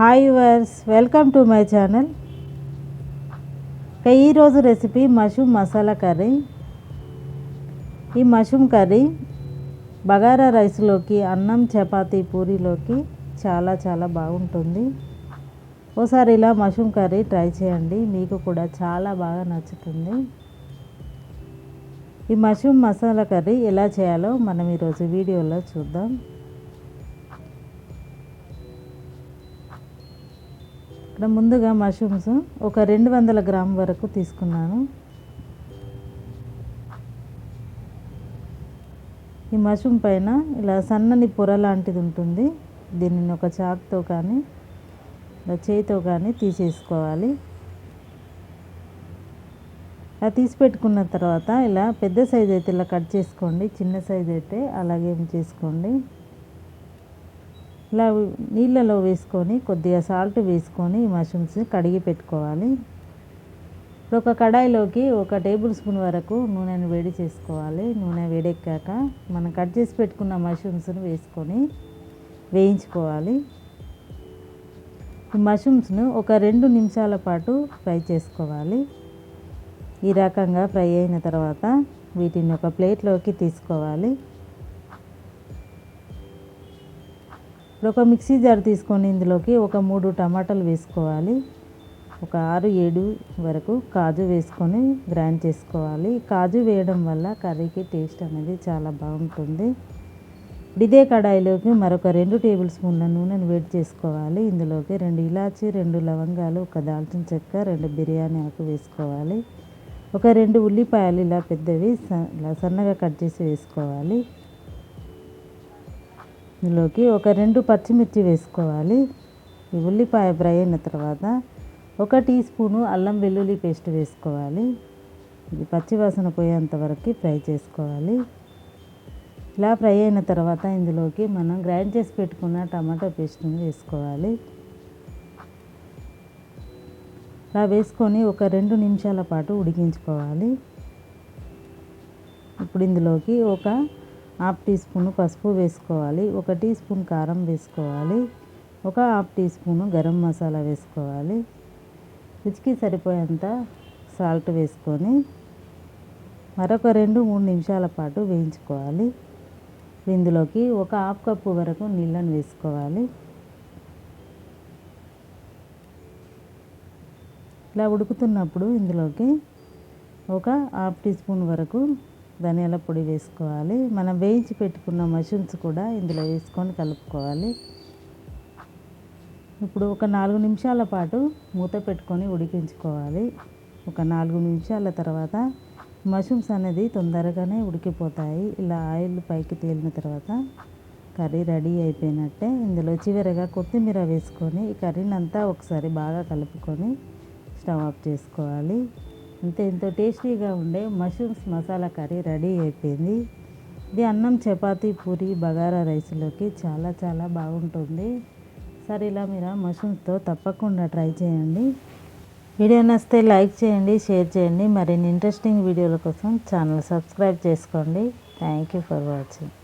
Hi viewers welcome to my channel. ఈరోజు recipe mushroom masala curry. ఈ mushroom curry bagara రైస్లోకి అన్నం చపాతీ పూరీలోకి చాలా చాలా బాగుంటుంది. ఓసారి ఇలా మష్రూమ్ కర్రీ ట్రై చేయండి మీకు కూడా చాలా బాగా నచ్చుతుంది. ఈ మష్రూమ్ మసాలా కర్రీ ఎలా చేయాలో మనం ఈరోజు వీడియోలో చూద్దాం. ఇక్కడ ముందుగా మష్రూమ్స్ ఒక రెండు వందల గ్రామ్ వరకు తీసుకున్నాను. ఈ మష్రూమ్ పైన ఇలా సన్నని పొర లాంటిది ఉంటుంది. దీనిని ఒక చాక్తో కానీ ఇలా చేయితో కానీ తీసేసుకోవాలి. అలా తీసి పెట్టుకున్న తర్వాత ఇలా పెద్ద సైజ్ అయితే ఇలా కట్ చేసుకోండి చిన్న సైజ్ అయితే అలాగే చేసుకోండి. ఇలా నీళ్ళలో వేసుకొని కొద్దిగా సాల్ట్ వేసుకొని ఈ మష్రూమ్స్ కడిగి పెట్టుకోవాలి. ఇప్పుడు ఒక కడాయిలోకి ఒక టేబుల్ స్పూన్ వరకు నూనెను వేడి చేసుకోవాలి. నూనె వేడెక్కాక మనం కట్ చేసి పెట్టుకున్న మష్రూమ్స్ను వేసుకొని వేయించుకోవాలి. ఈ మష్రూమ్స్ను ఒక రెండు నిమిషాల పాటు ఫ్రై చేసుకోవాలి. ఈ రకంగా ఫ్రై అయిన తర్వాత వీటిని ఒక ప్లేట్లోకి తీసుకోవాలి. ఇప్పుడు ఒక మిక్సీ జార్ తీసుకొని ఇందులోకి ఒక మూడు టమాటాలు వేసుకోవాలి. ఒక ఆరు ఏడు వరకు కాజు వేసుకొని గ్రైండ్ చేసుకోవాలి. కాజు వేయడం వల్ల కర్రీకి టేస్ట్ అనేది చాలా బాగుంటుంది. ఇదే కడాయిలోకి మరొక రెండు టేబుల్ స్పూన్ల నూనెను వేడి చేసుకోవాలి. ఇందులోకి రెండు ఇలాచి రెండు లవంగాలు ఒక దాల్చిన చెక్క రెండు బిర్యానీ ఆకు వేసుకోవాలి. ఒక రెండు ఉల్లిపాయలు ఇలా పెద్దవి ఇలా సన్నగా కట్ చేసి వేసుకోవాలి. ఇందులోకి ఒక రెండు పచ్చిమిర్చి వేసుకోవాలి. ఈ ఉల్లిపాయ ఫ్రై అయిన తర్వాత ఒక టీ స్పూను అల్లం వెల్లుల్లి పేస్ట్ వేసుకోవాలి. ఇది పచ్చివాసన పోయేంత వరకు ఫ్రై చేసుకోవాలి. ఇలా ఫ్రై అయిన తర్వాత ఇందులోకి మనం గ్రైండ్ చేసి పెట్టుకున్న టమాటో పేస్ట్ని వేసుకోవాలి. ఇలా వేసుకొని ఒక రెండు నిమిషాల పాటు ఉడికించుకోవాలి. ఇప్పుడు ఇందులోకి ఒక హాఫ్ టీ స్పూన్ పసుపు వేసుకోవాలి ఒక టీ స్పూన్ కారం వేసుకోవాలి ఒక half teaspoon garam masala వేసుకోవాలి. రుచికి సరిపోయేంత సాల్ట్ వేసుకొని మరొక రెండు మూడు నిమిషాల పాటు వేయించుకోవాలి. ఇందులోకి ఒక హాఫ్ కప్పు వరకు నీళ్ళని వేసుకోవాలి. ఇలా ఉడుకుతున్నప్పుడు ఇందులోకి ఒక హాఫ్ టీ స్పూన్ వరకు ధనియాల పొడి వేసుకోవాలి. మనం వేయించి పెట్టుకున్న మష్రూమ్స్ కూడా ఇందులో వేసుకొని కలుపుకోవాలి. ఇప్పుడు ఒక నాలుగు నిమిషాల పాటు మూత పెట్టుకొని ఉడికించుకోవాలి. ఒక నాలుగు నిమిషాల తర్వాత మష్రూమ్స్ అనేది తొందరగానే ఉడికిపోతాయి. ఇలా ఆయిల్ పైకి తేలిన తర్వాత కర్రీ రెడీ అయిపోయినట్టే ఇందులో చివరగా కొత్తిమీర వేసుకొని ఈ కర్రీని అంతా ఒకసారి బాగా కలుపుకొని స్టవ్ ఆఫ్ చేసుకోవాలి. అంతే ఎంతో టేస్టీగా ఉండే మష్రూమ్స్ మసాలా కర్రీ రెడీ అయిపోయింది. ఇది అన్నం చపాతీ పూరి బగారా రైస్లోకి చాలా చాలా బాగుంటుంది. సరే ఇలా మీరు మష్రూమ్స్తో తప్పకుండా ట్రై చేయండి. వీడియో నచ్చితే లైక్ చేయండి షేర్ చేయండి. మరిన్ని ఇంట్రెస్టింగ్ వీడియోల కోసం ఛానల్ సబ్స్క్రైబ్ చేసుకోండి. Thank you for watching.